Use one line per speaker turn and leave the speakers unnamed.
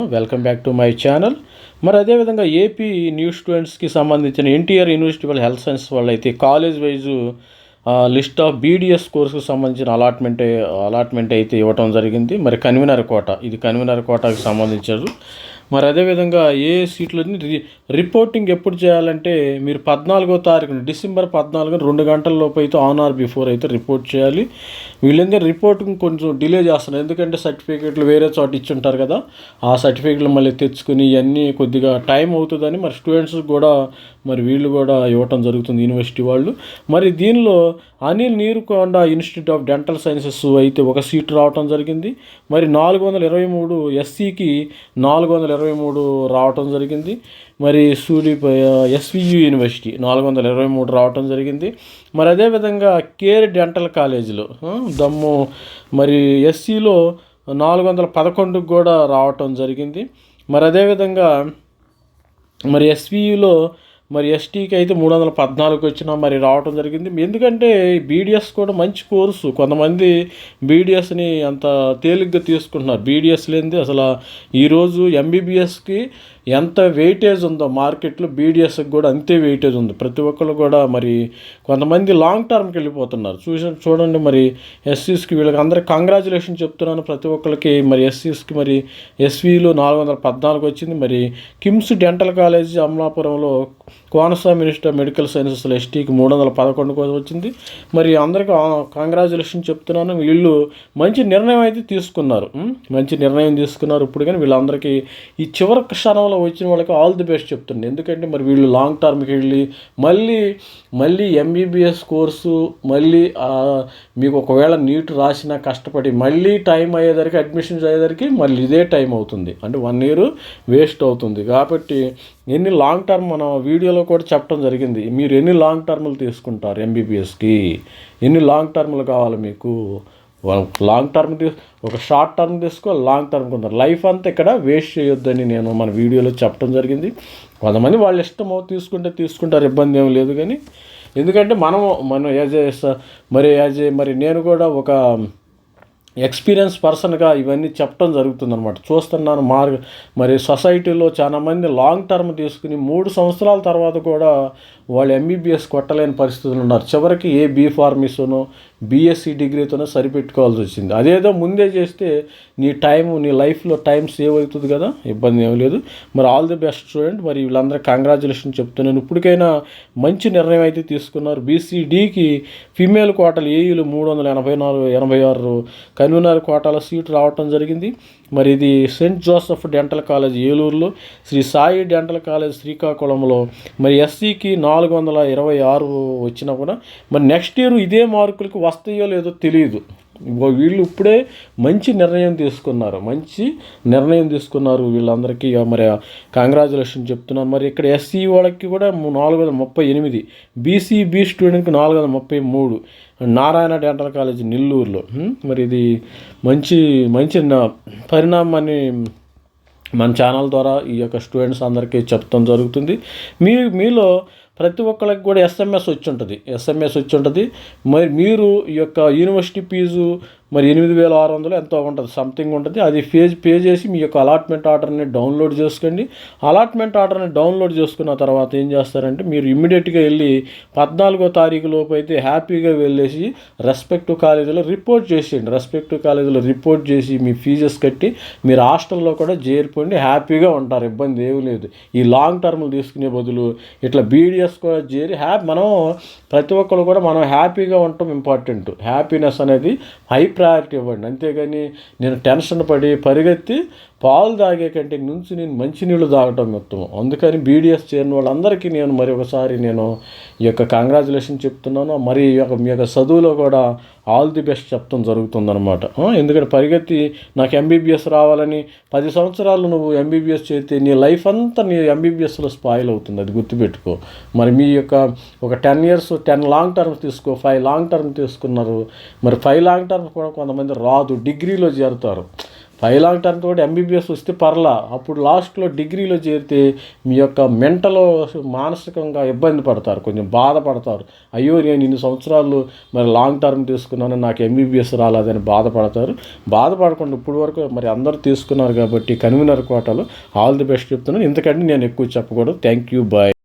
Welcome back to my channel. మరి అదేవిధంగా AP new స్టూడెంట్స్కి సంబంధించిన ఎన్టీఆర్ యూనివర్సిటీ వాళ్ళ హెల్త్ సైన్స్ వాళ్ళు అయితే college wise list of BDS కోర్సుకు సంబంధించిన అలాట్మెంట్ అలాట్మెంట్ అయితే ఇవ్వటం జరిగింది. మరి కన్వీనర్ కోట ఇది కన్వీనర్ కోటాకి సంబంధించారు. మరి అదేవిధంగా ఏ సీట్లని రి రిపోర్టింగ్ ఎప్పుడు చేయాలంటే మీరు పద్నాలుగో తారీఖున డిసెంబర్ పద్నాలుగు రెండు గంటల లోపు అయితే ఆన్ ఆర్ బిఫోర్ అయితే రిపోర్ట్ చేయాలి. వీళ్ళందరూ రిపోర్టింగ్ కొంచెం డిలే చేస్తున్నారు. ఎందుకంటే సర్టిఫికేట్లు వేరే చోట ఇచ్చుంటారు కదా. ఆ సర్టిఫికేట్లు మళ్ళీ తెచ్చుకుని ఇవన్నీ కొద్దిగా టైం అవుతుందని మరి స్టూడెంట్స్ కూడా మరి వీళ్ళు కూడా ఇవ్వటం జరుగుతుంది యూనివర్సిటీ వాళ్ళు. మరి దీనిలో Anil Neerukonda institute of dental sciences అయితే ఒక సీట్ రావటం జరిగింది. మరి నాలుగు వందల ఇరవై మూడు ఎస్సీకి నాలుగు వందల ఇరవై మూడు రావటం జరిగింది. మరి సూడి ఎస్వియు యూనివర్సిటీ నాలుగు వందల ఇరవై మూడు రావటం జరిగింది. మరి అదేవిధంగా కేర్ డెంటల్ కాలేజీలో దమ్ము మరి ఎస్సీలో నాలుగు వందల పదకొండుకు కూడా రావటం జరిగింది. మరి అదేవిధంగా మరి ఎస్వియులో మరి ఎస్టీకి అయితే మూడు వందల పద్నాలుగు వచ్చినా మరి రావటం జరిగింది. ఎందుకంటే బీడిఎస్ కూడా మంచి కోర్సు. కొంతమంది బీడిఎస్ని అంత తేలిగ్గా తీసుకుంటున్నారు. బీడిఎస్ లేనిది అసలు ఈరోజు ఎంబీబీఎస్కి ఎంత వెయిటేజ్ ఉందో మార్కెట్లో బీడిఎస్కి కూడా అంతే వెయిటేజ్ ఉంది. ప్రతి ఒక్కరు కూడా మరి కొంతమంది లాంగ్ టర్మ్కి వెళ్ళిపోతున్నారు. చూసి చూడండి మరి ఎస్సీస్కి వీళ్ళకి అందరికి కంగ్రాచులేషన్ చెప్తున్నాను. ప్రతి ఒక్కరికి మరి ఎస్సీస్కి మరి ఎస్వీలో నాలుగు వందల పద్నాలుగు వచ్చింది. మరి కిమ్స్ డెంటల్ కాలేజ్ అమలాపురంలో కోనస్వామి మినిస్టర్ మెడికల్ సైన్సెస్లో ఎస్టీకి మూడు వందల పదకొండు కోసం వచ్చింది. మరి అందరికీ కంగ్రాచులేషన్ చెప్తున్నాను. వీళ్ళు మంచి నిర్ణయం అయితే తీసుకున్నారు. మంచి నిర్ణయం తీసుకున్నారు. ఇప్పుడు కానీ వీళ్ళందరికీ ఈ చివరి క్షణంలో వచ్చిన వాళ్ళకి ఆల్ ది బెస్ట్ చెప్తుంది ఎందుకంటే మరి వీళ్ళు లాంగ్ టర్మ్కి వెళ్ళి మళ్ళీ మళ్ళీ ఎంబీబీఎస్ కోర్సు మళ్ళీ మీకు ఒకవేళ నీట్ రాసినా కష్టపడి మళ్ళీ టైం అయ్యేసరికి అడ్మిషన్స్ అయ్యేసరికి మళ్ళీ ఇదే టైం అవుతుంది. అంటే వన్ ఇయర్ వేస్ట్ అవుతుంది. కాబట్టి ఎన్ని లాంగ్ టర్మ్ మన వీడియోలో కూడా చెప్పడం జరిగింది మీరు ఎన్ని లాంగ్ టర్మ్లు తీసుకుంటారు ఎంబీబీఎస్కి ఎన్ని లాంగ్ టర్మ్లు కావాలి మీకు? లాంగ్ టర్మ్ తీ ఒక షార్ట్ టర్మ్ తీసుకో లాంగ్ టర్మ్ కొందరు. లైఫ్ అంతా ఇక్కడ వేస్ట్ చేయొద్దని నేను మన వీడియోలో చెప్పడం జరిగింది. కొంతమంది వాళ్ళ ఇష్టమో తీసుకుంటే తీసుకుంటారు ఇబ్బంది ఏం లేదు కానీ ఎందుకంటే మనం మనం యాజ్ ఏ మరి యాజ్ ఏ మరి నేను కూడా ఒక ఎక్స్పీరియన్స్ పర్సన్గా ఇవన్నీ చెప్పడం జరుగుతుందన్నమాట. చూస్తున్నాను మార్ మరి సొసైటీలో చాలా మంది లాంగ్ టర్మ్ తీసుకుని మూడు సంవత్సరాల తర్వాత కూడా వాళ్ళు ఎంబీబీఎస్ కొట్టలేని పరిస్థితులు ఉన్నారు. చివరికి ఏ బీ ఫార్మసీనో బీఎస్సీ డిగ్రీతోనే సరిపెట్టుకోవాల్సి వచ్చింది. అదేదో ముందే చేస్తే నీ టైం నీ లైఫ్లో టైం సేవ్ అవుతుంది కదా ఇబ్బంది ఏం లేదు. మరి ఆల్ ది బెస్ట్ స్టూడెంట్. మరి వీళ్ళందరూ కంగ్రాచులేషన్ చెప్తున్నాను. ఇప్పటికైనా మంచి నిర్ణయం అయితే తీసుకున్నారు. బీసీడీకి ఫిమేల్ కోటలు ఏఈలు మూడు వందల ఎనభై నాలుగు ఎనభై ఆరు కన్వీనర్ కోటాల సీటు రావటం జరిగింది. మరి ఇది సెయింట్ జోసెఫ్ డెంటల్ కాలేజ్ ఏలూరులో శ్రీ సాయి డెంటల్ కాలేజ్ శ్రీకాకుళంలో. మరి ఎస్సీకి నాలుగు వందల ఇరవై ఆరు వచ్చినా కూడా మరి నెక్స్ట్ ఇయర్ ఇదే మార్కులకి వస్తాయో లేదో తెలియదు వీళ్ళు ఇప్పుడే మంచి నిర్ణయం తీసుకున్నారు. మంచి నిర్ణయం తీసుకున్నారు వీళ్ళందరికీ. మరి కంగ్రాచులేషన్ చెప్తున్నాను. మరి ఇక్కడ ఎస్సీ వాళ్ళకి కూడా నాలుగు వందల ముప్పై ఎనిమిది బీసీ బీ స్టూడెంట్కి నాలుగు వందల ముప్పై మూడు నారాయణ డెంటల్ కాలేజ్ నెల్లూరులో. మరి ఇది మంచి మంచి పరిణామాన్ని మన ఛానల్ ద్వారా ఈ యొక్క స్టూడెంట్స్ అందరికీ చెప్తాం జరుగుతుంది. మీ మీలో ప్రతి ఒక్కరికి కూడా ఎస్ఎంఎస్ వచ్చి ఉంటుంది. ఎస్ఎంఎస్ వచ్చి ఉంటుంది. మరి మీరు ఈ యొక్క యూనివర్సిటీ ఫీజు మరి ఎనిమిది వేల ఆరు వందలు ఎంతో ఉంటుంది. సంథింగ్ ఉంటుంది. అది పే పే చేసి మీ యొక్క అలాట్మెంట్ ఆర్డర్ని డౌన్లోడ్ చేసుకోండి. అలాట్మెంట్ ఆర్డర్ని డౌన్లోడ్ చేసుకున్న తర్వాత ఏం చేస్తారంటే మీరు ఇమ్మీడియట్గా వెళ్ళి పద్నాలుగో తారీఖు లోపు అయితే హ్యాపీగా వెళ్ళేసి రెస్పెక్టివ్ కాలేజీలో రిపోర్ట్ చేసేయండి. రెస్పెక్టివ్ కాలేజీలో రిపోర్ట్ చేసి మీ ఫీజెస్ కట్టి మీరు హాస్టల్లో కూడా చేరిపోండి హ్యాపీగా ఉంటారు. ఇబ్బంది ఏమీ లేదు. ఈ లాంగ్ టర్మ్లు తీసుకునే బదులు ఇట్లా బీడిఎస్ కూడా చేరి హ్యాపీ మనం ప్రతి ఒక్కరు కూడా మనం హ్యాపీగా ఉండటం ఇంపార్టెంట్ హ్యాపీనెస్ అనేది హై ప్రయారిటీ ఇవ్వండి. అంతేగాని నేను టెన్షన్ పడి పరిగెత్తి పాలు తాగే కంటే నుంచి నేను మంచినీళ్ళు తాగటం ఉత్తమం. అందుకని బీడిఎస్ చేరిన వాళ్ళందరికీ నేను మరి ఒకసారి నేను ఈ యొక్క కంగ్రాచులేషన్ చెప్తున్నాను. మరి ఈ యొక్క మీ యొక్క చదువులో కూడా ఆల్ ది బెస్ట్ చెప్తాం జరుగుతుందన్నమాట. ఎందుకంటే పరిగెత్తి నాకు ఎంబీబీఎస్ రావాలని పది సంవత్సరాలు నువ్వు ఎంబీబీఎస్ చేస్తే నీ లైఫ్ అంతా నీ ఎంబీబీఎస్లో స్పాయిల్ అవుతుంది. అది గుర్తుపెట్టుకో. మరి మీ యొక్క ఒక ten years ten long term తీసుకో. ఫైవ్ లాంగ్ టర్మ్ తీసుకున్నారు. మరి ఫైవ్ లాంగ్ టర్మ్ కూడా కొంతమంది రాదు. డిగ్రీలో చేరుతారు. ఫైవ్ లాంగ్ టర్మ్ తోటి ఎంబీబీఎస్ వస్తే పర్లా. అప్పుడు లాస్ట్లో డిగ్రీలో చేరితే మీ యొక్క మెంటల్ మానసికంగా ఇబ్బంది పడతారు కొంచెం బాధపడతారు. అయ్యో నేను ఇన్ని సంవత్సరాలు మరి లాంగ్ టర్మ్ తీసుకున్నాను నాకు ఎంబీబీఎస్ రాలేదని బాధపడతారు. బాధపడకుండా ఇప్పుడు వరకు మరి అందరూ తీసుకున్నారు కాబట్టి కన్వీనర్ కోటలో ఆల్ ది బెస్ట్ చెప్తున్నాను. ఇంతకంటే నేను ఎక్కువ చెప్పకూడదు. Thank you bye